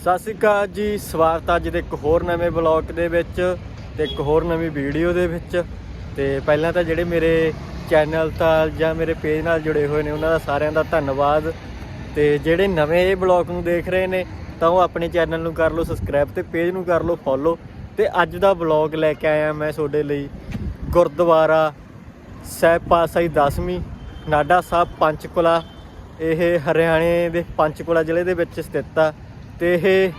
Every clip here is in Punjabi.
ਸਤਿ ਸ਼੍ਰੀ ਅਕਾਲ ਜੀ, ਸਵਾਗਤ ਅੱਜ ਦੇ ਇੱਕ ਹੋਰ ਨਵੇਂ ਬਲੌਗ ਦੇ ਵਿੱਚ ਤੇ ਇੱਕ ਹੋਰ ਨਵੀਂ ਵੀਡੀਓ ਦੇ ਵਿੱਚ। ਤੇ ਪਹਿਲਾਂ ਤਾਂ ਜਿਹੜੇ ਮੇਰੇ ਚੈਨਲ ਨਾਲ ਜਾਂ ਮੇਰੇ ਪੇਜ ਨਾਲ ਜੁੜੇ ਹੋਏ ਨੇ, ਉਹਨਾਂ ਦਾ ਸਾਰਿਆਂ ਦਾ ਧੰਨਵਾਦ। ਤੇ ਜਿਹੜੇ ਨਵੇਂ ਇਹ ਬਲੌਗ ਨੂੰ ਦੇਖ ਰਹੇ ਨੇ, ਤਾਂ ਉਹ ਆਪਣੇ ਚੈਨਲ ਨੂੰ ਕਰ ਲਓ ਸਬਸਕ੍ਰਾਈਬ ਤੇ ਪੇਜ ਨੂੰ ਕਰ ਲਓ ਫੋਲੋ। ਤੇ ਅੱਜ ਦਾ ਬਲੌਗ ਲੈ ਕੇ ਆਇਆ ਮੈਂ ਤੁਹਾਡੇ ਲਈ ਗੁਰਦੁਆਰਾ ਸਾਹਿਬ ਪਾਤਸ਼ਾਹੀ 10ਵੀਂ ਨਾਡਾ ਸਾਹਿਬ ਪੰਚਕੁਲਾ। ਇਹ ਹਰਿਆਣੇ ਦੇ ਪੰਚਕੁਲਾ ਜ਼ਿਲ੍ਹੇ ਦੇ ਵਿੱਚ ਸਥਿਤ ਆ। ਤੇ ਇਹ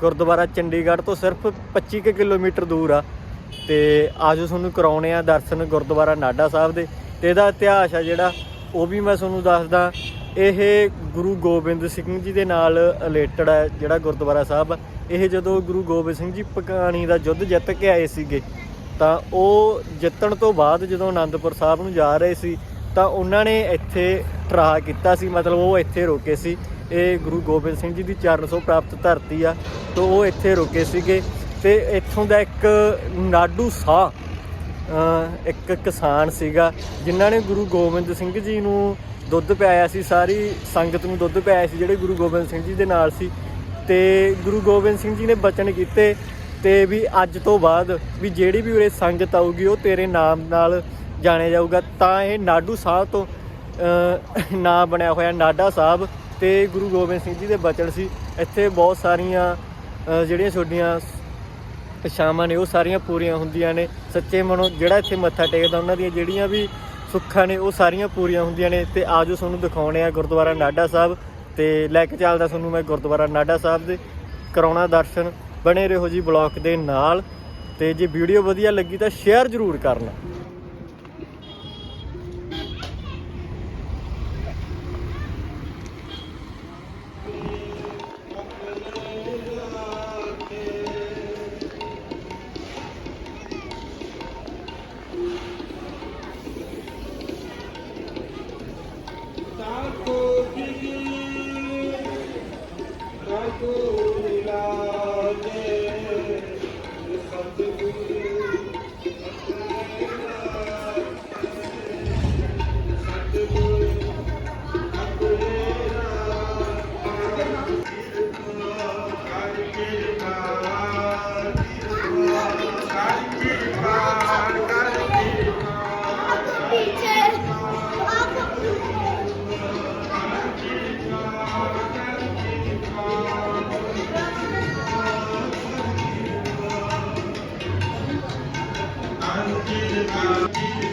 ਗੁਰਦੁਆਰਾ ਚੰਡੀਗੜ੍ਹ ਤੋਂ ਸਿਰਫ 25 ਕੁ ਕਿਲੋਮੀਟਰ ਦੂਰ ਆ। ਤੇ ਆਜੋ ਤੁਹਾਨੂੰ ਕਰਾਉਣੇ ਆ ਦਰਸ਼ਨ ਗੁਰਦੁਆਰਾ ਨਾਡਾ ਸਾਹਿਬ ਦੇ। ਤੇ ਇਹਦਾ ਇਤਿਹਾਸ ਆ ਜਿਹੜਾ, ਉਹ ਵੀ ਮੈਂ ਤੁਹਾਨੂੰ ਦੱਸਦਾ। ਇਹ ਗੁਰੂ ਗੋਬਿੰਦ ਸਿੰਘ ਜੀ ਦੇ ਨਾਲ ਰਿਲੇਟਡ ਹੈ ਜਿਹੜਾ ਗੁਰਦੁਆਰਾ ਸਾਹਿਬ ਇਹ ਜਦੋਂ ਗੁਰੂ ਗੋਬਿੰਦ ਸਿੰਘ ਜੀ ਪਕਾਣੀ ਦਾ ਯੁੱਧ ਜਿੱਤ ਕੇ ਆਏ ਸੀਗੇ, ਤਾਂ ਉਹ ਜਿੱਤਣ ਤੋਂ ਬਾਅਦ ਜਦੋਂ ਆਨੰਦਪੁਰ ਸਾਹਿਬ ਨੂੰ ਜਾ ਰਹੇ ਸੀ, ਤਾਂ ਉਹਨਾਂ ਨੇ ਇੱਥੇ ਟਰਾ ਕੀਤਾ ਸੀ, ਮਤਲਬ ਉਹ ਇੱਥੇ ਰੋਕੇ ਸੀ। ਇਹ ਗੁਰੂ ਗੋਬਿੰਦ ਸਿੰਘ ਜੀ ਦੀ ਚਰਨ ਸੋ ਪ੍ਰਾਪਤ ਧਰਤੀ ਆ, ਤੋਂ ਉਹ ਇੱਥੇ ਰੁਕੇ ਸੀਗੇ। ਤੇ ਇੱਥੋਂ ਦਾ ਇੱਕ ਨਾਡੂ ਸਾਹ ਇੱਕ ਕਿਸਾਨ ਸੀਗਾ, ਜਿਨ੍ਹਾਂ ਨੇ ਗੁਰੂ ਗੋਬਿੰਦ ਸਿੰਘ ਜੀ ਨੂੰ ਦੁੱਧ ਪਿਆਇਆ ਸੀ, ਸਾਰੀ ਸੰਗਤ ਨੂੰ ਦੁੱਧ ਪਿਆਇਆ ਸੀ, ਜਿਹੜੇ ਗੁਰੂ ਗੋਬਿੰਦ ਸਿੰਘ ਜੀ ਦੇ ਨਾਲ ਸੀ। ਤੇ ਗੁਰੂ ਗੋਬਿੰਦ ਸਿੰਘ ਜੀ ਨੇ ਬਚਨ ਕੀਤੇ ਤੇ ਵੀ ਅੱਜ ਤੋਂ ਬਾਅਦ ਵੀ ਜਿਹੜੀ ਵੀ ਉਰੇ ਸੰਗਤ ਆਊਗੀ, ਉਹ ਤੇਰੇ ਨਾਮ ਨਾਲ ਜਾਣਿਆ ਜਾਊਗਾ। ਤਾਂ ਇਹ ਨਾਡੂ ਸਾਹਿਬ ਤੋਂ ਨਾਂ ਬਣਿਆ ਹੋਇਆ ਨਾਡਾ ਸਾਹਿਬ ਤੇ ਗੁਰੂ ਗੋਬਿੰਦ ਸਿੰਘ ਜੀ ਦੇ ਬਚਨ ਸੀ। ਇੱਥੇ ਬਹੁਤ ਸਾਰੀਆਂ ਜਿਹੜੀਆਂ ਛੋਡੀਆਂ ਇਛਾਵਾਂ ਨੇ, ਉਹ ਸਾਰੀਆਂ ਪੂਰੀਆਂ ਹੁੰਦੀਆਂ ਨੇ। ਸੱਚੇ ਮਨੋਂ, ਜਿਹੜਾ ਇੱਥੇ ਮੱਥਾ ਟੇਕਦਾ, ਉਹਨਾਂ ਦੀਆਂ ਜਿਹੜੀਆਂ ਵੀ ਸੁੱਖਾਂ ਨੇ, ਉਹ ਸਾਰੀਆਂ ਪੂਰੀਆਂ ਹੁੰਦੀਆਂ ਨੇ। ਤੇ ਆਜੋ ਤੁਹਾਨੂੰ ਦਿਖਾਉਣੇ ਆ ਗੁਰਦੁਆਰਾ ਨਾਡਾ ਸਾਹਿਬ। ਤੇ ਲੈ ਕੇ ਚੱਲਦਾ ਤੁਹਾਨੂੰ ਮੈਂ ਗੁਰਦੁਆਰਾ ਨਾਡਾ ਸਾਹਿਬ ਦੇ। ਕਰਾਉਣਾ ਦਰਸ਼ਨ, ਬਣੇ ਰਹੋ ਜੀ ਬਲੌਕ ਦੇ ਨਾਲ। ਤੇ ਜੇ ਵੀਡੀਓ ਵਧੀਆ ਲੱਗੀ ਤਾਂ ਸ਼ੇਅਰ ਜ਼ਰੂਰ ਕਰਨਾ। Thank you.